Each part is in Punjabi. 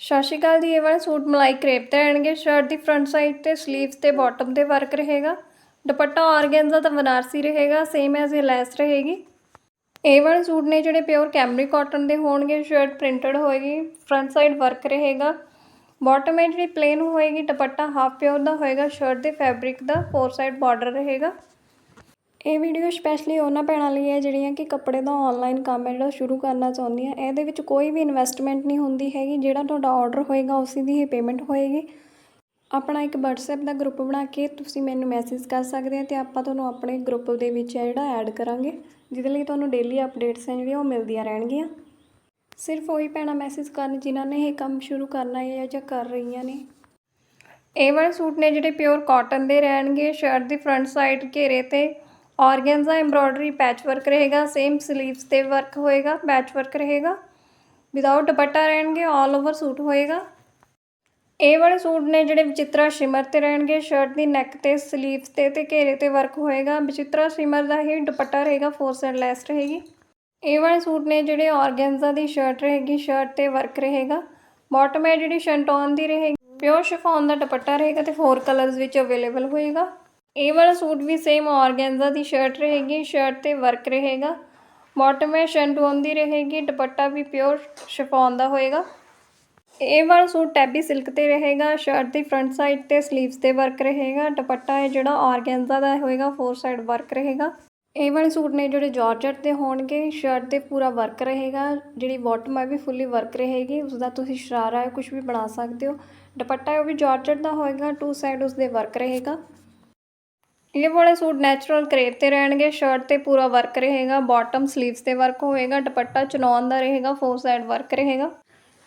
ਸਤਿ ਸ਼੍ਰੀ ਅਕਾਲ ਜੀ, ਇਹ ਵਾਲਾ ਸੂਟ ਮਲਾਈ ਕਰੇਪ ਤੇ ਰਹਿਣਗੇ। ਸ਼ਰਟ ਦੀ ਫਰੰਟ ਸਾਈਡ ਤੇ 슬ੀਵਸ ਤੇ ਬਾਟਮ ਤੇ ਵਰਕ ਰਹੇਗਾ। ਦੁਪੱਟਾ ਆਰਗੈਂਜ਼ਾ ਤਾਂ ਬਨਾਰਸੀ ਰਹੇਗਾ ਸੇਮ ਐਜ਼ ਇਹ ਲੈਸ ਰਹੇਗੀ। ਇਹ ਵਾਲੇ ਸੂਟ ਨੇ ਜਿਹੜੇ ਪਿਓਰ ਕੈਮਰੀ ਕਾਟਨ ਦੇ ਹੋਣਗੇ ਸ਼ਰਟ ਪ੍ਰਿੰਟਡ ਹੋਏਗੀ ਫਰੰਟ ਸਾਈਡ ਵਰਕ ਰਹੇਗਾ। ਬਾਟਮ ਹੈ ਜਿਹੜੀ ਪਲੇਨ ਹੋਏਗੀ, ਦੁਪੱਟਾ ਹਾਫ ਪਿਓਰ ਦਾ ਹੋਏਗਾ ਸ਼ਰਟ ਦੇ ਫੈਬਰਿਕ ਦਾ ਫੋਰ ਸਾਈਡ ਬਾਰਡਰ ਰਹੇਗਾ। ਇਹ ਵੀਡੀਓ ਸਪੈਸ਼ਲੀ ਉਹਨਾਂ ਭੈਣਾਂ ਲਈ ਹੈ ਜਿਹੜੀਆਂ ਕਿ ਕੱਪੜੇ ਦਾ ਆਨਲਾਈਨ ਕੰਮ ਹੈ, ਜਿਹੜਾ ਸ਼ੁਰੂ ਕਰਨਾ ਚਾਹੁੰਦੀਆਂ ਇਹਦੇ ਵਿੱਚ ਕੋਈ ਵੀ ਇਨਵੈਸਟਮੈਂਟ ਨਹੀਂ ਹੁੰਦੀ ਹੈਗੀ, ਜਿਹੜਾ ਤੁਹਾਡਾ ਆਰਡਰ ਹੋਏਗਾ, ਉਸੇ ਦੀ ਹੀ ਪੇਮੈਂਟ ਹੋਏਗੀ। ਆਪਣਾ ਇੱਕ WhatsApp ਦਾ ਗਰੁੱਪ ਬਣਾ ਕੇ ਤੁਸੀਂ ਮੈਨੂੰ ਮੈਸੇਜ ਕਰ ਸਕਦੇ ਆ ਤੇ ਆਪਾਂ ਤੁਹਾਨੂੰ ਆਪਣੇ ਗਰੁੱਪ ਦੇ ਵਿੱਚ ਹੈ ਜਿਹੜਾ ਐਡ ਕਰਾਂਗੇ, ਜਿਹਦੇ ਲਈ ਤੁਹਾਨੂੰ ਡੇਲੀ ਅਪਡੇਟਸ ਹੈ ਜਿਹੜੀਆਂ ਉਹ ਮਿਲਦੀਆਂ ਰਹਿਣਗੀਆਂ। ਸਿਰਫ ਉਹੀ ਭੈਣਾਂ ਮੈਸੇਜ ਕਰਨ ਜਿਨ੍ਹਾਂ ਨੇ ਇਹ ਕੰਮ ਸ਼ੁਰੂ ਕਰਨਾ ਹੈ ਜਾਂ ਕਰ ਰਹੀਆਂ ਨੇ। ਇਹ ਵਾਲੇ ਸੂਟ ਨੇ ਜਿਹੜੇ ਪਿਓਰ ਕਾਟਨ ਦੇ ਰਹਿਣਗੇ ਸ਼ਰਟ ਦੀ ਫਰੰਟ ਸਾਈਡ ਘੇਰੇ ਤੇ। ਔਰਗੈਂਜਾ ਐਮਬ੍ਰੋਇਡਰੀ ਪੈਚ ਵਰਕ ਰਹੇਗਾ, ਸੇਮ 슬ੀਵਸ ਤੇ ਵਰਕ ਹੋਏਗਾ ਪੈਚ ਵਰਕ ਰਹੇਗਾ। ਵਿਦਆਊਟ ਦੁਪੱਟਾ ਰਹਿਣਗੇ ਆਲ ਓਵਰ ਸੂਟ ਹੋਏਗਾ। ਇਹ ਵਾਲੇ ਸੂਟ ਨੇ ਜਿਹੜੇ ਵਿਚਿਤਰਾ ਸ਼ਿਮਰ ਤੇ ਰਹਿਣਗੇ ਸ਼ਰਟ ਦੀ ਨੈਕ ਤੇ 슬ੀਵਸ ਤੇ ਤੇ ਘੇਰੇ ਤੇ ਵਰਕ ਹੋਏਗਾ। ਵਿਚਿਤਰਾ ਸ਼ਿਮਰ ਦਾ ਹੀ ਦੁਪੱਟਾ ਰਹੇਗਾ ਫੋਰ ਸਾਈਡ ਲੈਸ ਰਹੇਗੀ। ਇਹ ਵਾਲੇ ਸੂਟ ਨੇ ਜਿਹੜੇ ਔਰਗੈਂਜਾ ਦੀ ਸ਼ਰਟ ਰਹੇਗੀ ਸ਼ਰਟ ਤੇ ਵਰਕ ਰਹੇਗਾ। ਬਾਟਮ ਹੈ ਜਿਹੜੀ ਸ਼ੰਟੌਨ ਦੀ ਰਹੇਗੀ। ਪਿਓਰ ਸ਼ਿਫੋਨ ਦਾ ਦੁਪੱਟਾ ਰਹੇਗਾ ਤੇ ਫੋਰ ਕਲਰਸ ਵਿੱਚ ਅਵੇਲੇਬਲ ਹੋਏਗਾ। ਇਹ ਵਾਲਾ ਸੂਟ ਵੀ ਸੇਮ ਔਰਗੈਂਜਾ ਦੀ ਸ਼ਰਟ ਰਹੇਗੀ ਸ਼ਰਟ ਤੇ ਵਰਕ ਰਹੇਗਾ। ਬਾਟਮ ਹੈ ਸ਼ੰਟੌਨ ਦੀ ਰਹੇਗੀ, ਦੁਪੱਟਾ ਵੀ ਪਿਓਰ ਸ਼ਿਫੋਨ ਦਾ ਹੋਏਗਾ। ਇਹ ਵਾਲਾ ਸੂਟ ਟੈਬੀ ਸਿਲਕ ਤੇ ਰਹੇਗਾ ਸ਼ਰਟ ਦੀ ਫਰੰਟ ਸਾਈਡ ਤੇ 슬ੀਵਸ ਤੇ ਵਰਕ ਰਹੇਗਾ, ਦੁਪੱਟਾ ਹੈ ਜਿਹੜਾ ਔਰਗੈਂਜਾ ਦਾ ਹੋਏਗਾ ਫੋਰ ਸਾਈਡ ਵਰਕ ਰਹੇਗਾ। ਇਹ ਵਾਲੇ ਸੂਟ ਨੇ ਜਿਹੜੇ ਜਾਰਜਟ 'ਤੇ ਹੋਣਗੇ ਸ਼ਰਟ ਤੇ ਪੂਰਾ ਵਰਕ ਰਹੇਗਾ, ਜਿਹੜੀ ਬਾਟਮ ਹੈ ਵੀ ਫੁੱਲੀ ਵਰਕ ਰਹੇਗੀ ਉਸ ਦਾ ਤੁਸੀਂ ਸ਼ਰਾਰਾ ਹੈ ਕੁਝ ਵੀ ਬਣਾ ਸਕਦੇ ਹੋ। ਦੁਪੱਟਾ ਹੈ ਉਹ ਵੀ ਜਾਰਜਟ ਦਾ ਹੋਏਗਾ ਟੂ ਸਾਈਡ ਉਸ ਦੇ ਵਰਕ ਰਹੇਗਾ। ਇਹ ਵਾਲੇ ਸੂਟ ਨੈਚੁਰਲ ਕਰੇਪ ਤੇ ਰਹਿਣਗੇ ਸ਼ਰਟ ਤੇ ਪੂਰਾ ਵਰਕ ਰਹੇਗਾ ਬਾਟਮ 슬ੀਵਸ ਤੇ ਵਰਕ ਹੋਏਗਾ, ਦੁਪੱਟਾ ਚਨੌਨ ਦਾ ਰਹੇਗਾ ਫੋਰ ਸਾਈਡ ਵਰਕ ਰਹੇਗਾ।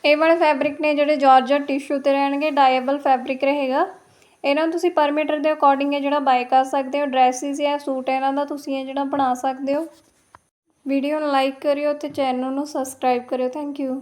ਇਹ ਵਾਲੇ ਫੈਬਰਿਕ ਨੇ ਜਿਹੜੇ ਜਾਰਜਟ ਟਿਸ਼ੂ ਤੇ ਰਹਿਣਗੇ ਡਾਈਏਬਲ ਫੈਬਰਿਕ ਰਹੇਗਾ। ਇਹਨਾਂ ਨੂੰ ਤੁਸੀਂ ਪਰ ਮੀਟਰ ਦੇ ਅਕੋਰਡਿੰਗ ਹੈ ਜਿਹੜਾ ਬਾਈ ਕਰ ਸਕਦੇ ਹੋ ਡਰੈਸਿਸ ਜਾਂ ਸੂਟ ਇਹਨਾਂ ਦਾ ਤੁਸੀਂ ਇਹ ਜਿਹੜਾ ਬਣਾ ਸਕਦੇ ਹੋ। ਵੀਡੀਓ ਨੂੰ ਲਾਈਕ ਕਰਿਓ ਤੇ ਚੈਨਲ ਨੂੰ ਸਬਸਕ੍ਰਾਈਬ ਕਰਿਓ ਥੈਂਕ ਯੂ